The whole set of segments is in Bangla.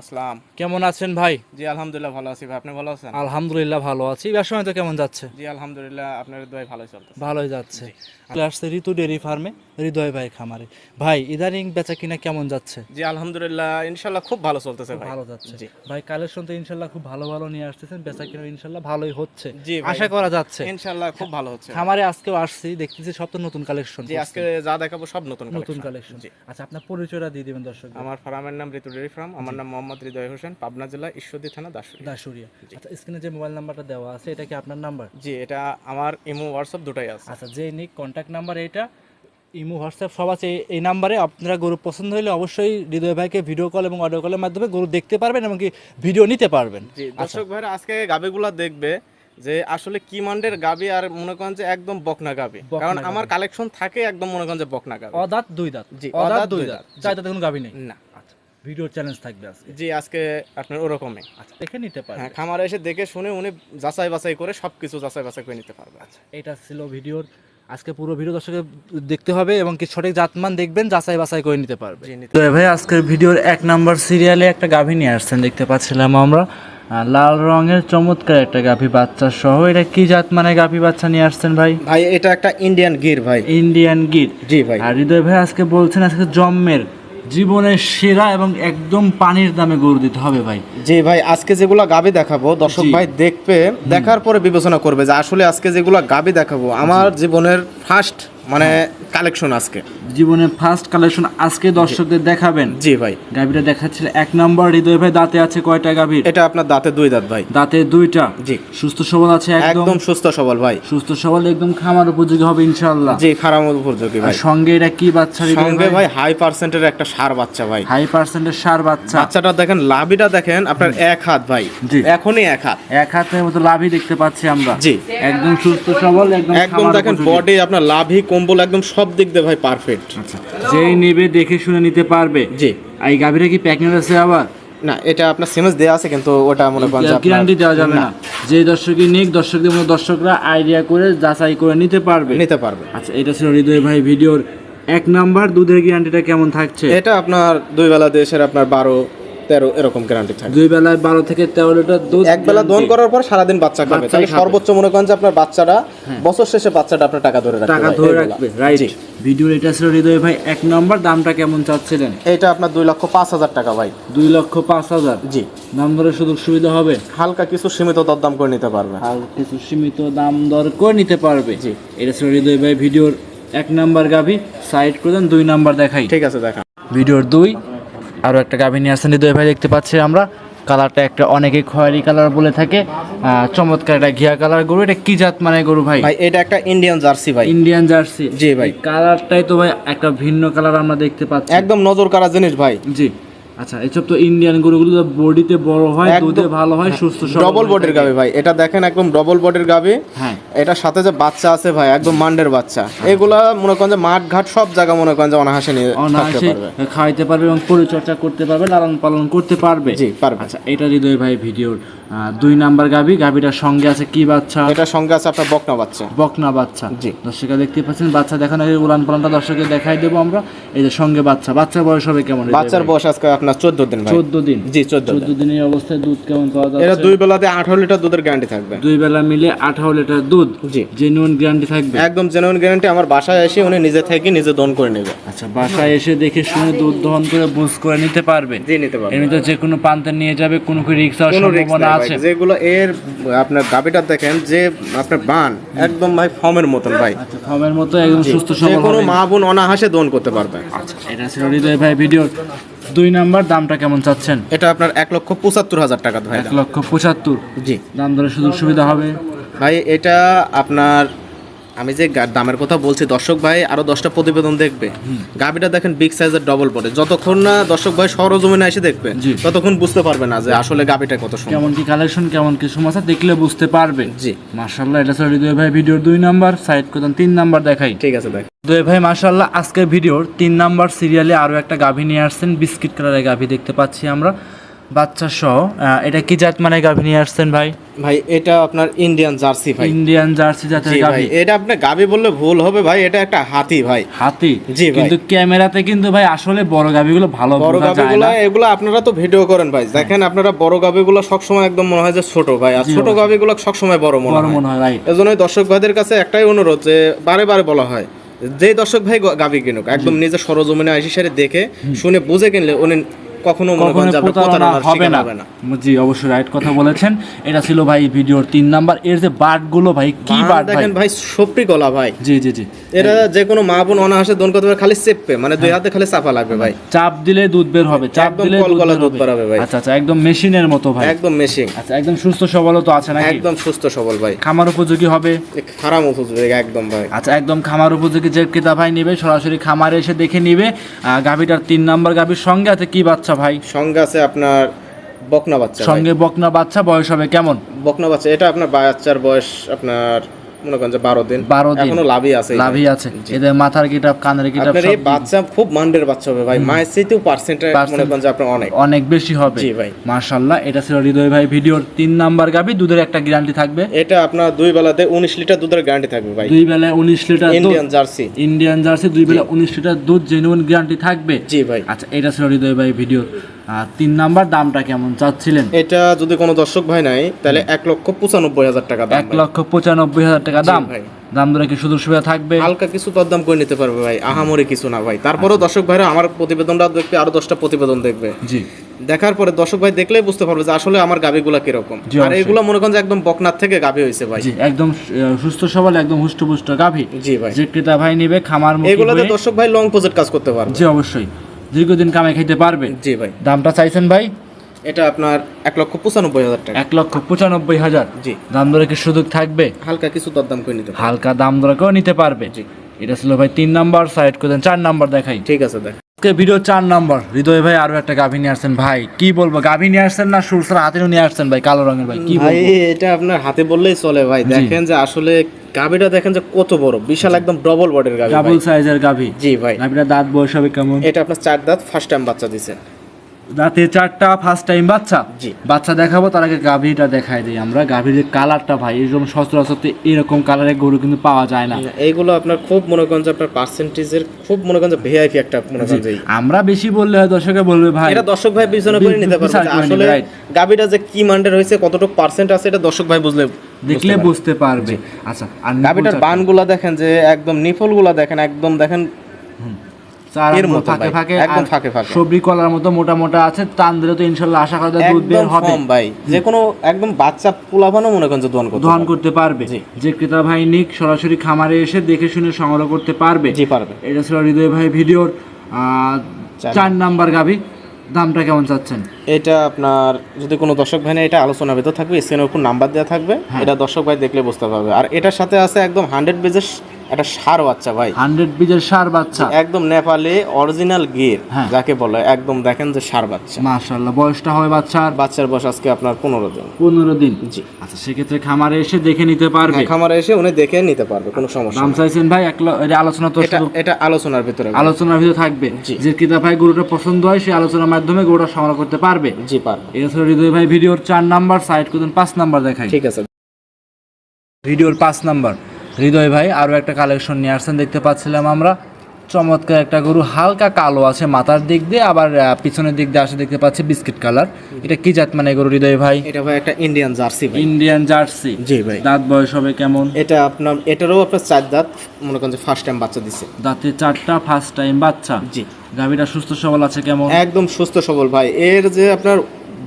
আসসালাম। কেমন আছেন ভাই? জি আলহামদুলিল্লাহ ভালো আছি ভাই। আপনি ভালো আছেন? আলহামদুলিল্লাহ ভালো আছি। ব্যবসা তো কেমন যাচ্ছে? জি আলহামদুলিল্লাহ আপনার দোয়াই ভালোই চলতেছে। ভালোই যাচ্ছে। আসছে ঋতু ডেরি ফার্মে হৃদয় ভাই খামারে। ভাই ইদানিং বেচা কিনা কেমন যাচ্ছে? জি আলহামদুলিল্লাহ ইনশাল্লাহ খুব ভালো চলতেছে ভাই। ভালো যাচ্ছে। ভাই কালেকশন তো ইনশাল্লাহ খুব ভালো ভালো নিয়ে আসতেছেন। বেচা কিনা ইনশাল্লাহ ভালোই হচ্ছে। জি আশা করা যাচ্ছে। ইনশাল্লাহ খুব ভালো হচ্ছে। খামারে আজকেও আসছি দেখতেছি সব তো নতুন কালেকশন জি আজকে যা দেখাবো সব নতুন নতুন কালেকশন। আচ্ছা আপনার পরিচয়টা দিয়ে দিবেন দর্শক আমার ফার্মের নাম ঋতু ডেরি ফার্ম। আমার নাম মোহাম্মদ হৃদয় হোসেন পাবনা জেলা ঈশ্বরদী থানা দাসুরি দাসুরিয়া আচ্ছা স্ক্রিনে যে মোবাইল নাম্বারটা দেওয়া আছে এটা কি আপনার নাম্বার? জি এটা আমার ইমো হোয়াটসঅ্যাপ দুটাই আছে। আচ্ছা যে নিক কন্ট্যাক্ট নাম্বার এটা ইমো হোয়াটসঅ্যাপ সব আছে। এই- নাম্বারে আপনারা গরু পছন্দ হলে অবশ্যই হৃদয় ভাইকে ভিডিও কল এবং অডিও কলের মাধ্যমে গরু দেখতে পারবেন এবং কি ভিডিও নিতে পারবেন। জি দর্শক ভাইরা আজকে গাবিগুলা দেখবে যে আসলে কি মান্ডের গাবি আর মনে করেন যে একদম বকনা গাবি। কারণ আমার কালেকশন থাকে একদম মনে করেন যে বকনা গাবি। অদাঁত দুই দাঁত। জি, অদাঁত দুই দাঁত। দাঁত, চার কোনো গাবি নেই। না। ভিডিওর চ্যালেঞ্জ থাকবে আজকে। জি আজকে আপনার ওরকমই। আচ্ছা দেখে নিতে পারবেন হ্যাঁ খামারে এসে দেখে শুনে উনি যাচাই বাছাই করে সবকিছু যাচাই বাছাই করে নিতে পারবে। আচ্ছা এটা ছিল ভিডিওর আজকে পুরো ভিডিও দর্শকে দেখতে হবে এবং কি সঠিক জাতমান দেখবেন যাচাই বাছাই করে নিতে পারবে। তো ভাই আজকের ভিডিওর এক নাম্বার সিরিয়ালে একটা গাভী নিয়ে আসছেন দেখতে পাচ্ছিলাম আমরা। লাল রঙের চমৎকার একটা গাভী বাচ্চা সহ। এটা কি জাত মানে গাভী বাচ্চা নিয়ে আসছেন ভাই? ভাই এটা একটা ইন্ডিয়ান গির ভাই। ইন্ডিয়ান গির। জি ভাই। আর হৃদয় ভাই আজকে বলছেন আজকে জন্মের জীবনের সেরা এবং একদম পানির দামে গরু দিতে হবে ভাই। জি ভাই আজকে যেগুলো গাবি দেখাবো দর্শক ভাই দেখবে দেখার পরে বিবেচনা করবে যে আসলে আজকে যেগুলো গাবি দেখাবো আমার জীবনের ফার্স্ট মানে কালেকশন আজকে। জীবনের ফার্স্ট কালেকশন আজকে দর্শকদের দেখাবেন। জি ভাই। গাভীটা দেখাচ্ছিল এক নম্বর হৃদয় ভাই দাঁতে আছে কয়টা গাভীর? এটা আপনার দাঁতে দুই দাঁত ভাই। দাঁতে দুইটা। জি। সুস্থ সবল আছে একদম। সুস্থ সবল ভাই। সুস্থ সবল একদম খামার উপযোগী হবে ইনশাআল্লাহ। জি খারাপ উপযোগী ভাই। সঙ্গে এটা কি বাচ্চা সঙ্গে ভাই? হাই পার্সেন্টের একটা সার বাচ্চা ভাই। হাই পার্সেন্টের সার বাচ্চা। বাচ্চাটা দেখেন লাভিটা দেখেন আপনার এক হাত ভাই। জি। এখনই এক হাত। এক হাতের মতো লাভই দেখতে পাচ্ছি আমরা। জি। একদম সুস্থ সবল একদম একদম দেখেন বডি আপনার লাভি কম্বল একদম সব দিক দিয়ে ভাই পারফেক্ট যেই নেবে দেখে শুনে নিতে পারবে। জি। এই গাভীরা কি প্যাকিং আছে আবার? না এটা আপনার সিমেন্স দেওয়া আছে কিন্তু ওটা মনে করেন গ্যারান্টি দেওয়া যাবে না। যে দর্শকই নিক দর্শকদের মতো দর্শকরা আইডিয়া করে যাচাই করে নিতে পারবে। নিতে পারবে। আচ্ছা এটা ছিল হৃদয় ভাই ভিডিওর এক নাম্বার। দুধের গ্যারান্টিটা কেমন থাকছে? এটা আপনার দুই বেলা দেশের আপনার বারো তেরো এরকম গ্যারান্টি থাকে। দুই বেলায় বারো থেকে তেরো লিটার দুধ এক বেলা দোন করার পর সারাদিন বাচ্চা খাবে। তাহলে সর্বোচ্চ মনে করেন যে আপনার বাচ্চাটা বছর শেষে বাচ্চাটা আপনার টাকা ধরে রাখবে। টাকা ধরে রাখবে রাইট জি। ভিডিওর এটা ছিল হৃদয় ভাই এক নম্বর দামটা কেমন চাচ্ছিলেন? এটা আপনার দুই লক্ষ পাঁচ হাজার টাকা ভাই। দুই লক্ষ পাঁচ হাজার? জি। দাম দরের সুযোগ সুবিধা হবে? হালকা কিছু সীমিত দরদাম করে নিতে পারবে। আর কিছু সীমিত দাম দর করে নিতে পারবে। জি। এটা ছিল হৃদয় ভাই ভিডিওর এক নাম্বার গাভি। সাইড করে দেন দুই নাম্বার দেখাই। ঠিক আছে দেখা। ভিডিওর দুই আরও একটা গাভী নিয়ে আসছেন। হৃদয় ভাই দেখতে পাচ্ছি আমরা। কালারটা একটা অনেকে খয়েরি কালার বলে থাকে। চমৎকার একটা ঘিয়া কালার গরু। এটা কি জাত মানে গরু ভাই? ভাই এটা একটা ইন্ডিয়ান জার্সি ভাই। ইন্ডিয়ান জার্সি জি ভাই। কালারটাই তো ভাই একটা ভিন্ন কালার আমরা দেখতে পাচ্ছি। একদম নজর কারা জিনিস ভাই। জি। আচ্ছা এইসব তো ইন্ডিয়ান গরুগুলো বডিতে বড় হয় দুধে ভালো হয় সুস্থ সবল ডবল বডির। গাবি ভাই। এটা দেখেন একদম ডবল বডির গাবে হ্যাঁ। এটার সাথে যে বাচ্চা আছে ভাই একদম মান্ডের বাচ্চা। এগুলা মনে করেন যে মাঠ ঘাট সব জায়গা মনে করেন যে অনাহাসে নিয়ে অনায়াসে পারবে। খাওয়াইতে পারবে এবং পরিচর্যা করতে পারবে লালন পালন করতে পারবে। জি পারবে। আচ্ছা এটা হৃদয় ভাই ভিডিওর দুই নাম্বার গাভি। গাভিটার সঙ্গে আছে কি বাচ্চা? এটা সঙ্গে আছে আপনার বকনা বাচ্চা। বকনা বাচ্চা। জি। দর্শকরা দেখতে পাচ্ছেন বাচ্চা দেখানো এই উলান পালানটা দর্শককে দেখাই দেবো আমরা। এই যে সঙ্গে বাচ্চা বাচ্চার বয়স হবে কেমন বাচ্চার বয়স আজকে আপনার চোদ্দ দিন ভাই। চোদ্দ দিন। জি চোদ্দ চোদ্দ দিন দিনের অবস্থায় দুধ কেমন পাওয়া এটা দুই বেলাতে আঠারো লিটার দুধের গ্যারান্টি থাকবে। দুই বেলা মিলে আঠারো লিটার দুধ। জি। জেনুইন গ্যারান্টি থাকবে? একদম জেনুইন গ্যারান্টি আমার বাসায় এসে উনি নিজে থেকে নিজে দন করে নেবে। আচ্ছা বাসায় এসে দেখে শুনে দুধ দহন করে বুঝ করে নিতে পারবে? জি নিতে পারবে। এমনিতে যে কোনো প্রান্তে নিয়ে যাবে কোনো কি রিক্স হওয়ার সম্ভাবনা আছে? যেগুলো এর আপনার গাবিটা দেখেন যে আপনার বান একদম ভাই ফর্মের মতন ভাই। আচ্ছা ফর্মের মতো একদম সুস্থ সবল কোনো মা বোন অনাহাসে দন করতে পারবে। আচ্ছা এটা ছিল হৃদয় ভাই ভিডিওর দুই নাম্বার দামটা কেমন চাচ্ছেন? এটা আপনার এক লক্ষ পঁচাত্তর হাজার টাকা ভাই এক লক্ষ পঁচাত্তর। জি। দাম দরের সুযোগ সুবিধা হবে। ভাই এটা আপনার আমি যে দামের কথা বলছি দর্শক ভাই আরও দশটা প্রতিবেদন দেখবে। গাবিটা দেখেন বিগ সাইজের ডবল বডি যতক্ষণ না দর্শক ভাই সরজমিনে এসে দেখবে। ততক্ষণ বুঝতে পারবে না যে আসলে গাবিটা কত সুন্দর। কেমন কি কালেকশন কেমন কি সমস্যা দেখলে বুঝতে পারবে। জি। মার্শাল্লাহ এটা ছিল হৃদয় ভাই ভিডিওর দুই নাম্বার সাইড করতাম তিন নাম্বার দেখাই। ঠিক আছে দেখ হৃদয় ভাই মার্শাল্লাহ আজকের ভিডিওর তিন নাম্বার সিরিয়ালে আরও একটা গাভী নিয়ে আসছেন বিস্কিট কালারের গাভী দেখতে পাচ্ছি আমরা। বাচ্চা সহ এটা কি জাত মানে গাভী নিয়ে আসছেন ভাই? ভাই এটা আপনার ইন্ডিয়ান জার্সি ভাই। ইন্ডিয়ান জার্সি জাতের গাভী। এটা আপনি গাবি বললে ভুল হবে ভাই এটা একটা হাতি ভাই। হাতি? জি ভাই। কিন্তু ক্যামেরাতে কিন্তু ভাই আসলে বড় গাভীগুলো ভালো বড় যায় এগুলো আপনারা তো ভিডিও করেন ভাই। দেখেন আপনারা বড় গাবিগুলো সবসময় একদম মনে হয় যে ছোট ভাই আর ছোট গাবিগুলো সবসময় বড় মনে বড় হয়। মনে হয় রাইট এজন্যই দর্শক ভাইদের কাছে একটাই অনুরোধ যে বারে বারে বলা হয় যে দর্শক ভাই গাভী কিনুক। একদম নিজের সরজমিনে আইসি সারে দেখে শুনে বুঝে কিনলে উনি কখনো মনে প্রতারণা হবে না। জি অবশ্যই রাইট কথা বলেছেন। এটা ছিল ভাই ভিডিওর তিন নাম্বার। এর যে বাটগুলো ভাই কি বাট দেখেন ভাই? সপরি গলা ভাই। জি জি জি। এরা যে কোনো মা বোন অনাহাসে দন করতে খালি চেপবে মানে দুই হাতে খালি চাপা লাগবে ভাই। চাপ দিলে দুধ বের হবে চাপ দিলে দুধ বের হবে। ভাই। আচ্ছা আচ্ছা একদম মেশিনের মতো ভাই। একদম মেশিং আচ্ছা একদম সুস্থ সবল তো আছে নাকি? একদম সুস্থ সবল ভাই। খামার উপযোগী হবে? খারাপ উপযোগী একদম ভাই। আচ্ছা একদম খামার উপযোগী যে ক্রেতা ভাই নিবে সরাসরি খামারে এসে দেখে নিবে। গাভীটার তিন নাম্বার গাভীর সঙ্গে আছে কি বাচ্চা ভাই? সঙ্গে আছে আপনার বকনা বাচ্চা সঙ্গে বকনা বাচ্চা বয়স হবে কেমন? বকনা বাচ্চা এটা আপনার বাচ্চার বয়স আপনার মনে করেন যে বারো দিন। 12 দিন। এখনও লাভই আছে লাভই আছে। এদের মাথার গিটাপ কানের গিটাপ আপনার এই বাচ্চা খুব মান্ডের বাচ্চা হবে ভাই। মায়ের চাইতেও পার্সেন্ট মনে করেন যে আপনার অনেক। অনেক বেশি হবে। জি ভাই। মার্শাল্লাহ এটা ছিল হৃদয় ভাই ভিডিওর তিন নাম্বার গাভী দুধের একটা গ্যারান্টি থাকবে। এটা আপনার দুই বেলাতে উনিশ লিটার দুধের গ্যারান্টি থাকবে ভাই। দুই বেলায় উনিশ litre Indian Jersey Indian Jersey দুই বেলা উনিশ লিটার দুধ জেনুইন গ্যারান্টি থাকবে। জি ভাই। আচ্ছা এটা ছিল হৃদয় ভাই ভিডিও। তিন নাম্বার দামটা কেমন চাচ্ছিলেন? এটা যদি কোনো দর্শক ভাই নাই তাহলে এক লক্ষ পঁচানব্বই হাজার টাকা দাম এক লক্ষ পঁচানব্বই হাজার টাকা দাম? ভাই। দাম ধরে কি সুযোগ সুবিধা থাকবে? হালকা কিছু দরদাম করে নিতে পারবে ভাই আহামরি কিছু না ভাই। তারপরেও দর্শক ভাইরা আমার প্রতিবেদনটা দেখবে আরও দশটা প্রতিবেদন দেখবে। জি। দেখার পরে দর্শক ভাই দেখলেই বুঝতে পারবে যে আসলে আমার গাবিগুলা কীরকম। আর এগুলো মনে করেন যে একদম বকনার থেকে গাবি হয়েছে ভাই। জি একদম সুস্থ সবল একদম হুষ্টপুষ্ট গাভী। জি ভাই। যে ক্রেতা ভাই নিবে খামার এগুলোতে দর্শক ভাই লং প্রজেক্ট কাজ করতে পারবে। জি অবশ্যই। দীর্ঘদিন কামাই খাইতে পারবে? জি ভাই। দামটা চাইছেন ভাই? এটা আপনার এক লক্ষ পঁচানব্বই হাজার টাকা। এক লক্ষ পঁচানব্বই হাজার? জি। দাম দরে কি সুযোগ থাকবে? হালকা কিছু দরদাম করে নিতে হালকা দাম দরে কেউ নিতে পারবে। জি। এটা ছিল ভাই তিন নাম্বার সাইড করে দেন চার নাম্বার দেখাই। ঠিক আছে দেখ। আজকে ভিডিও চার নাম্বার। হৃদয় ভাই আরও একটা গাভী নিয়ে আসছেন। ভাই কি বলব গাভী নিয়ে আসছেন না সুরসার হাতে নিয়ে আসছেন ভাই কালো রঙের ভাই কি ভাই এটা আপনার হাতে বললেই চলে ভাই। দেখেন যে আসলে গাবিটা দেখেন যে কত বড় বিশাল একদম ডবল বডির গাবি ডাবল সাইজের গাভী। জি ভাই। গাভীটা দাঁত বয়স হবে কেমন? এটা আপনার চার দাঁত ফার্স্ট টাইম বাচ্চা দিছে দাঁতে চারটা ফার্স্ট টাইম বাচ্চা। বাচ্চা দেখাবো তার আগে গাভীটা দেখাই দিই আমরা। গাভীর যে কালারটা ভাই এরকম সচরাচর এরকম কালারের গরু কিন্তু পাওয়া যায় না। এইগুলো আপনার খুব মনে করেন যে আপনার পার্সেন্টেজের খুব মনে করেন যে ভিআইপি একটা মনে করেন যে আমরা বেশি বললে হয় দর্শকে বলবে ভাই। এটা দর্শক ভাই বিবেচনা করে নিতে পারবে। আসলে right. যে কি মান্ডের হয়েছে কতটুকু পার্সেন্ট আছে এটা দর্শক ভাই বুঝলে দেখলে বুঝতে পারবে। আচ্ছা আর গাবিটার বানগুলা দেখেন যে একদম নিফলগুলা দেখেন একদম দেখেন এর মতো ফাঁকে ফাঁকে একদম ফাঁকে ফাঁকে। সবরি কলার মতো মোটা মোটা আছে টান দিলে তো ইনশাল্লাহ আশা করা যায় দুধ বের হবে। ভাই যে কোনো একদম বাচ্চা পোলাভানও মনে করেন যে দোয়ান করতে দহন করতে পারবে। যে ক্রেতা ভাই নিক সরাসরি খামারে এসে দেখে শুনে সংগ্রহ করতে পারবে। জি পারবে। এটা ছিল হৃদয় ভাই ভিডিওর চার নাম্বার। গাবি দামটা কেমন চাচ্ছেন? এটা আপনার যদি কোনো দর্শক ভাই এটা আলোচনার ভেতর থাকবে স্ক্রিনের উপর নাম্বার দেওয়া থাকবে হ্যাঁ। এটা দর্শক ভাই দেখলে বুঝতে পারবে। আর এটার সাথে আছে একদম হান্ড্রেড বেজের একটা সার বাচ্চা ভাই। হান্ড্রেড বিজের সার বাচ্চা। একদম নেপালে অরিজিনাল গির হ্যাঁ। যাকে বলে একদম দেখেন যে সার বাচ্চা। মাশাল্লাহ বয়সটা হবে বাচ্চার? বাচ্চার বয়স আজকে আপনার পনেরো দিন। পনেরো দিন। জি। আচ্ছা সেক্ষেত্রে খামারে এসে দেখে নিতে পারবে? হ্যাঁ, খামারে এসে উনি দেখে নিতে পারবে কোনো সমস্যা দাম চাইছেন ভাই এক এটা আলোচনা তো এটা এটা আলোচনার ভিতরে আলোচনার ভিতরে থাকবে। যে ক্রেতা ভাই গরুটা পছন্দ হয় সেই আলোচনার মাধ্যমে গরুটা সংগ্রহ করতে পারবে। জি পারবে। এছাড়া হৃদয় ভাই ভিডিওর চার নাম্বার সাইড করতেন পাঁচ নাম্বার দেখাই। ঠিক আছে। ভিডিওর পাঁচ নাম্বার। হৃদয় ভাই আরও একটা কালেকশন নিয়ে আসছেন দেখতে পাচ্ছিলাম আমরা। চমৎকার একটা গরু হালকা কালো আছে মাথার দিক দিয়ে আবার পিছনের দিক দিয়ে আসে দেখতে পাচ্ছি বিস্কিট কালার। এটা কি জাত মানে গরু হৃদয় ভাই? এটা ভাই একটা ইন্ডিয়ান জার্সি ভাই। Indian Jersey. জি ভাই। দাঁত বয়স হবে কেমন? এটা আপনার এটারও আপনার চার দাঁত মনে করেন যে ফার্স্ট টাইম বাচ্চা দিছে। দাঁতে চারটা ফার্স্ট টাইম বাচ্চা। জি। গাভীটা সুস্থ সবল আছে কেমন? একদম সুস্থ সবল ভাই। এর যে আপনার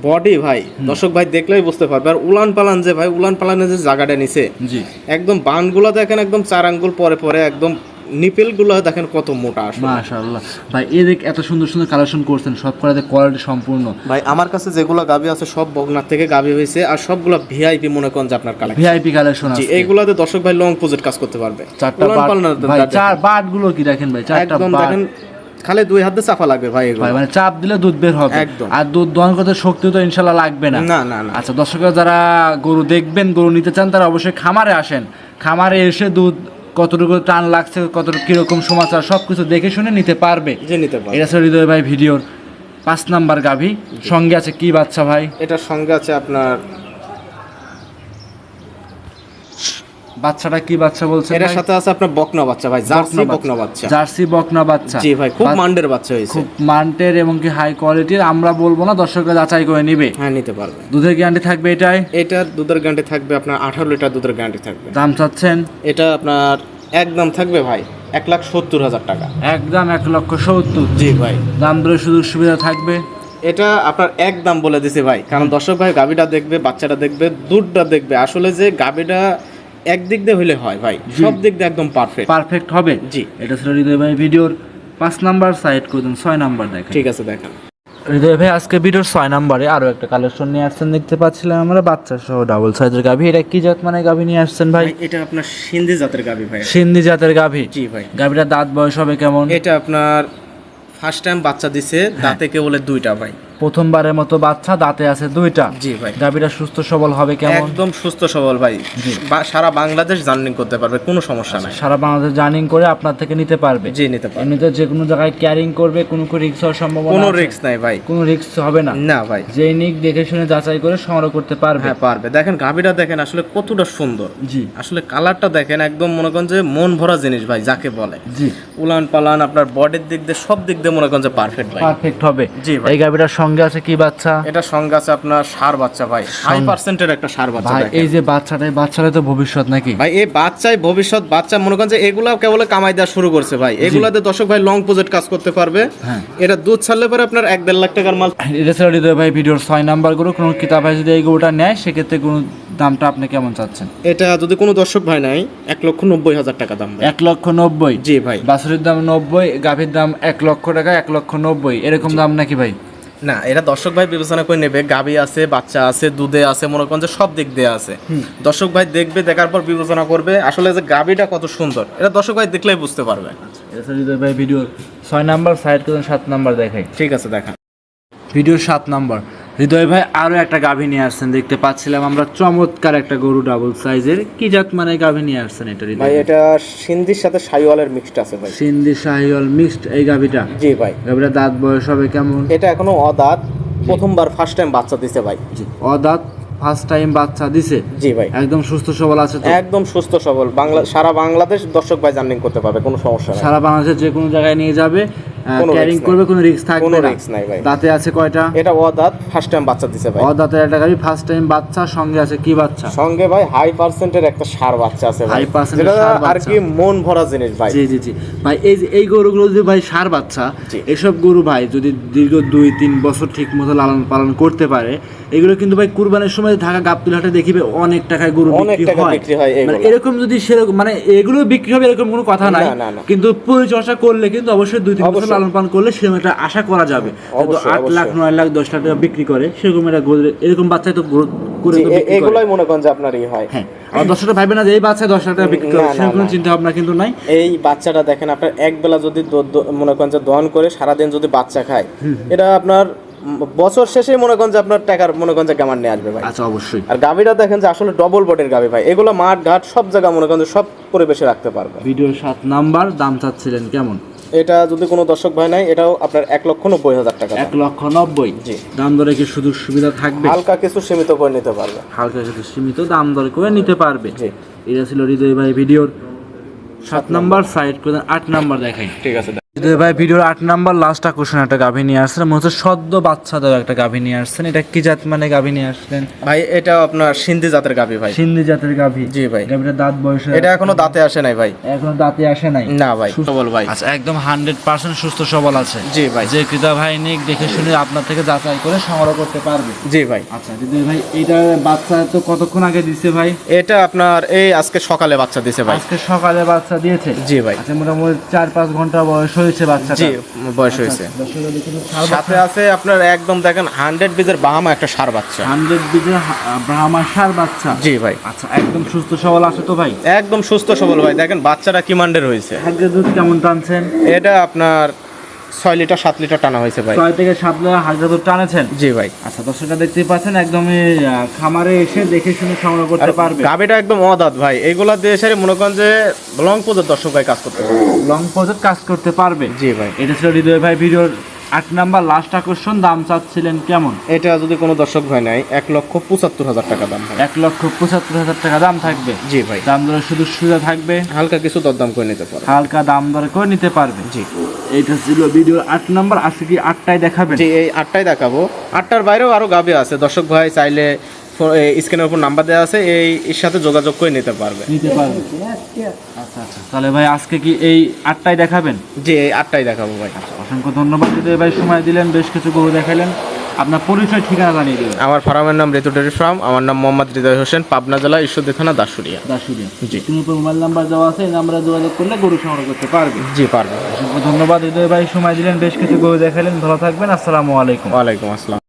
বডি ভাই দর্শক ভাই দেখলেই বুঝতে পারবে। আর উলান পালান যে ভাই উলান পালানের যে জায়গাটা নিছে জি। একদম বানগুলো দেখেন একদম চার আঙ্গুল পরে পরে একদম নিপেলগুলো দেখেন কত মোটা আসলে। মাশাআল্লাহ। ভাই এদিক এত সুন্দর সুন্দর কালেকশন করছেন সব করাতে কোয়ালিটি সম্পূর্ণ। ভাই আমার কাছে যেগুলো গাবি আছে সব বগনার থেকে গাবি হয়েছে আর সবগুলো ভিআইপি মনে করেন যে আপনার কালেকশন ভিআইপি কালেকশন জি আছে এইগুলোতে দর্শক ভাই লং প্রজেক্ট কাজ করতে পারবে। চারটা বাট ভাই চার বাটগুলো কি দেখেন ভাই? চারটা একদম বাট। দেখেন খালি দুই হাতে চাপা লাগবে ভাই ভাই মানে চাপ দিলে দুধ বের হবে। একদম। আর দুধ দহন করতে শক্তি তো ইনশাল্লাহ লাগবে না। না না আচ্ছা দর্শকরা যারা গরু দেখবেন গরু নিতে চান তারা অবশ্যই খামারে আসেন। খামারে এসে দুধ কতটুকু টান লাগছে কতটুকু কীরকম সমাচার সব কিছু দেখে শুনে নিতে পারবে। যে নিতে পারবে। এটা হৃদয় ভাই ভিডিওর পাঁচ নাম্বার গাভী। সঙ্গে আছে কি বাচ্চা ভাই? এটার সঙ্গে আছে আপনার বাচ্চাটা কি বাচ্চা বলছে ভাই? সাথে আছে আপনার বকনা বাচ্চা ভাই জার্সি বকনা বাচ্চা। জার্সি বকনা বাচ্চা। জি ভাই খুব মান্ডের বাচ্চা হয়েছে। খুব মান্টের এবং কি হাই কোয়ালিটির আমরা বলব না দর্শকরা যাচাই করে নিবে। হ্যাঁ নিতে পারবে। দুধের গ্যারান্টি থাকবে এটাই? এটা দুধের গ্যারান্টি থাকবে আপনার আঠারো লিটার দুধের গ্যারান্টি থাকবে। দাম চাচ্ছেন? এটা আপনার একদম থাকবে ভাই এক লাখ সত্তর হাজার টাকা। একদম এক লক্ষ সত্তর। জি ভাই। দাম দরে সুযোগ সুবিধা থাকবে? এটা আপনার একদম বলে দিছি ভাই কারণ দর্শক ভাই গাবিটা দেখবে বাচ্চাটা দেখবে দুধটা দেখবে। আসলে যে গাবিটা একদিক দিয়ে হইলে হয় ভাই সব দিক দিয়ে একদম পারফেক্ট পারফেক্ট হবে? জি। এটা ছিল হৃদয় ভাই ভিডিওর পাঁচ নাম্বার সাইড করে দিন ছয় নাম্বার দেখেন। ঠিক আছে দেখেন। হৃদয় ভাই আজকে ভিডিওর ছয় নাম্বারে আরও একটা কালেকশন নিয়ে আসছেন দেখতে পাচ্ছিলাম আমরা বাচ্চা সহ ডাবল সাইজের গাভী। এটা কি জাত মানে গাভী নিয়ে আসছেন ভাই? ভাই এটা আপনার সিন্ধি জাতের গাভী ভাই। সিন্ধি জাতের গাভী? জি ভাই। গাভীটা দাঁত বয়স হবে কেমন? এটা আপনার ফার্স্ট টাইম বাচ্চা দিছে দাঁতে কেবল দুইটা ভাই। প্রথমবারের মতো বাচ্চা দাঁতে আছে দুইটা। জি ভাই। গাভীটা সুস্থ সবল হবে কেমন? একদম সুস্থ সবল ভাই। সারা বাংলাদেশ জার্নিং করতে পারবে কোনো সমস্যা নাই। সারা বাংলাদেশ জার্নিং করে আপনার থেকে নিতে পারবে। জি নিতে পারবে। এমনিতে যে কোনো জায়গায় ক্যারিং করবে কোনো কোনো রিক্স হওয়ার সম্ভাবনা কোনো রিস্ক নাই ভাই। কোনো রিক্স হবে না? না ভাই। যে নিক দেখে শুনে যাচাই করে সংগ্রহ করতে পারবে। হ্যাঁ পারবে। দেখেন গাভিটা দেখেন আসলে কতটা সুন্দর। জি। আসলে কালারটা দেখেন একদম মনে করেন যে মন ভরা জিনিস ভাই যাকে বলে। জি। উলান পালান আপনার বডির দিক দিয়ে সব দিক দিয়ে মনে করেন যে পারফেক্ট ভাই। পারফেক্ট হবে। জি ভাই। এই গাভীটার সঙ্গে আছে কি বাচ্চা? এটা সঙ্গে আছে আপনার সার বাচ্চা ভাই। হাই পার্সেন্টের একটা সার বাচ্চা ভাই এই যে বাচ্চাটা এই বাচ্চাটা তো ভবিষ্যৎ নাকি? ভাই এই বাচ্চাই ভবিষ্যৎ বাচ্চা মনে করেন যে এগুলা কেবল কামাই দেওয়া শুরু করছে ভাই। এগুলাতে দর্শক ভাই লং প্রজেক্ট কাজ করতে পারবে। হ্যাঁ। এটা দুধ ছাড়লে পরে আপনার এক দেড় লাখ টাকার মাল। এটা ছাড়া হৃদয় ভাই ভিডিওর ছয় নাম্বার করে কোনো কিতাব ভাই যদি এই গরুটা নেয় সেক্ষেত্রে কোনো দামটা আপনি কেমন চাচ্ছেন? এটা যদি কোনো দর্শক ভাই নাই এক লক্ষ নব্বই হাজার টাকা দাম ভাই। এক লক্ষ নব্বই? জি ভাই। বাছুরের দাম নব্বই গাভীর দাম এক লক্ষ টাকা এক লক্ষ নব্বই। এরকম দাম নাকি ভাই? না এটা দর্শক ভাই বিবেচনা করে নেবে গাবি আছে বাচ্চা আছে দুধে আছে মনে করেন যে সব দিক দিয়ে আছে। দর্শক ভাই দেখবে দেখার পর বিবেচনা করবে আসলে যে গাবিটা কত সুন্দর এটা দর্শক ভাই দেখলেই বুঝতে পারবে। ভিডিও হৃদয় ভাই ভিডিওর ছয় নাম্বার সাইড করে সাত নাম্বার দেখাই। ঠিক আছে দেখা। ভিডিও সাত নাম্বার। হৃদয় ভাই আরও একটা গাভী নিয়ে আসছেন দেখতে পাচ্ছিলাম আমরা। চমৎকার একটা গরু ডাবল সাইজের কি জাত মানে গাভী নিয়ে আসছেন এটা ভাই এটা সিন্ধির সাথে সাইওয়ালের মিক্সড আছে ভাই। সিন্ধি শাহিওয়াল মিক্সড এই গাভীটা? জি ভাই। গাভীটা দাঁত বয়স হবে কেমন? এটা এখনও অদাঁত। প্রথমবার ফার্স্ট টাইম বাচ্চা দিছে ভাই। জি অদাঁত ফার্স্ট টাইম বাচ্চা দিছে? জি ভাই। একদম সুস্থ সবল আছে তো? একদম সুস্থ সবল। বাংলা সারা বাংলাদেশ দর্শক ভাই জার্নিং করতে পারবে কোনো সমস্যা নাই। সারা বাংলাদেশের যে কোনো জায়গায় নিয়ে যাবে। ক্যারিং করবে কোনো রিস্ক থাকবে কোনো রিস্ক নাই ভাই। দাঁতে আছে কয়টা? এটা অদাঁত ফার্স্ট টাইম বাচ্চা দিছে ভাই। অদাঁতের একটা ফার্স্ট টাইম বাচ্চা সঙ্গে আছে কি বাচ্চা? সঙ্গে ভাই হাই পার্সেন্টের একটা সার বাচ্চা আছে percent এর যেটা আর কি মন ভরা জিনিস ভাই। জি জি জি। ভাই এই এই গরুগুলো যদি ভাই সার বাচ্চা এসব গরু ভাই যদি দীর্ঘ দুই তিন বছর ঠিক মতো লালন পালন করতে পারে এগুলো কিন্তু ভাই কুরবানির সময় ঢাকা গাবতুল হাটে দেখিবে অনেক টাকায় গরু অনেক বিক্রি হয়। মানে এরকম যদি সেরকম মানে এগুলো বিক্রি হবে এরকম কোনো কথা নাই। কিন্তু পরিচর্যা করলে কিন্তু অবশ্যই দুই তিন বছর। লালন পালন করলে সেরকম একটা আশা করা যাবে। আট লাখ নয় লাখ দশ লাখ টাকা বিক্রি করে সেরকম একটা এরকম বাচ্চাই তো করে। এগুলাই মনে করেন যে আপনার ই হয়। হ্যাঁ ভাববে না যে এই লাখ টাকা বিক্রি করে সেরকম চিন্তা ভাবনা কিন্তু নাই। এই বাচ্চাটা দেখেন আপনার এক বেলা যদি মনে করেন যে দহন করে সারাদিন যদি বাচ্চা খায় এটা আপনার বছর শেষে মনে করেন যে আপনার টাকার মনে করেন যে কেমন নিয়ে আসবে ভাই। আচ্ছা অবশ্যই। আর গাভিটা দেখেন যে আসলে ডবল বডির গাভি ভাই। এগুলো মাঠ ঘাট সব জায়গা মনে করেন যে সব পরিবেশে রাখতে পারবে। ভিডিওর সাত নাম্বার দাম চাচ্ছিলেন কেমন? এটা যদি কোনো দর্শক ভাই নাই এটাও আপনার এক লক্ষ নব্বই হাজার টাকা এক লক্ষ নব্বই। জি। দাম দরে কি সুযোগ সুবিধা থাকবে? হালকা কিছু সীমিত করে নিতে পারবে। হালকা কিছু সীমিত দাম দরে করে নিতে পারবে। জি। এটা ছিল হৃদয় ভাই ভিডিওর সাত নাম্বার সাইড করে আট নাম্বার দেখাই। ঠিক আছে ভাই ভিডিওর আট নাম্বার লাস্ট আকর্ষণ একটা গাভী নিয়ে আসছেন মনে হচ্ছে সদ্য বাচ্চা দেওয়া একটা গাভী নিয়ে আসছেন। এটা কি জাত মানে গাভী নিয়ে আসলেন? ভাই এটা আপনার সিন্ধি জাতের গাভি ভাই। সিন্ধি জাতের গাভী। জি ভাই। গাভীটা দাঁত বয়স এটা এখনও দাঁতে আসে নাই ভাই। এখনও দাঁতে আসে নাই? না ভাই। সবল ভাই। আচ্ছা একদম হান্ড্রেড পার্সেন্ট সুস্থ সবল আছে। জি ভাই। যে ক্রেতা ভাই নিক দেখে শুনে আপনার থেকে যাচাই করে সংগ্রহ করতে পারবে। জি ভাই। আচ্ছা হৃদয় ভাই এটা বাচ্চা তো কতক্ষণ আগে দিছে ভাই? এটা আপনার এই আজকে সকালে বাচ্চা দিছে ভাই। আজকে সকালে বাচ্চা দিয়েছে? জি ভাই। আচ্ছা মোটামুটি চার পাঁচ ঘণ্টা বয়স হয়েছে বাচ্চাটা? জি বয়স হয়েছে। সাথে আছে আপনার একদম দেখেন হান্ড্রেড বিজের বাহামা একটা সার বাচ্চা। হান্ড্রেড বিজের বাহামা সার বাচ্চা? জি ভাই। আচ্ছা একদম সুস্থ সবল আছে তো ভাই? একদম সুস্থ সবল ভাই। দেখেন বাচ্চাটা কি মান্ডের হয়েছে? কেমন টানছেন? এটা আপনার ছয় লিটার সাত লিটার টানা হয়েছে ভাই। ছয় থেকে সাত লিটার হাজার দুধ টানেছেন? জি ভাই। আচ্ছা দর্শকরা দেখতেই পাচ্ছেন একদমই খামারে এসে দেখে শুনে সংগ্রহ করতে পারবে। গাবিটা একদম অদাত ভাই। এগুলা দিয়ে এসে মনে করেন যে লং পর্যন্ত দর্শক ভাই কাজ করতে পারবে। লং পর্যন্ত কাজ করতে পারবে। জি ভাই। এটা ছিল হৃদয় ভাই ভিডিওর আট নাম্বার লাস্ট আকর্ষণ দাম চাচ্ছিলেন কেমন? এটা যদি কোনো দর্শক ভাই নাই এক লক্ষ পঁচাত্তর হাজার টাকা দাম এক লক্ষ পঁচাত্তর হাজার টাকা দাম থাকবে? জি ভাই। দাম দরে শুধু সুবিধা থাকবে? হালকা কিছু দরদাম করে নিতে পারে হালকা দাম দরে করে নিতে পারবে? জি। এইটা ছিল ভিডিওর আট নাম্বার আজকে কি আটটায় দেখাবেন। জি এই আটটায় দেখাবো। আটটার বাইরেও আরও গাবে আছে। দর্শক ভাই চাইলে স্ক্রিনের উপর নাম্বার দেওয়া আছে এই এর সাথে যোগাযোগ করে নিতে পারবে। নিতে পারবে। আচ্ছা আচ্ছা। তাহলে ভাই আজকে কি এই আটটায় দেখাবেন? জি এই আটটাই দেখাবো ভাই। অসংখ্য ধন্যবাদ হৃদয় ভাই। সময় দিলেন বেশ কিছু গরু দেখালেন। আপনার পরিচয় ঠিকানা জানিয়ে দেবেন। আমার ফার্মের নাম ঋতু ডেরি ফার্ম আমার নাম মোহাম্মদ হৃদয় হোসেন পাবনা জেলা ঈশ্বরদী থানা দাসুরিয়া দাসুরিয়া জি। তুমি মোবাইল নাম্বার দেওয়া আছে এই নাম্বারে যোগাযোগ করলে গরু সংগ্রহ করতে পারবে। জি পারবে। অসংখ্য ধন্যবাদ হৃদয় ভাই। সময় দিলেন বেশ কিছু গরু দেখালেন। ভালো থাকবেন। আসসালামু আলাইকুম। ওয়ালাইকুম আসসালাম।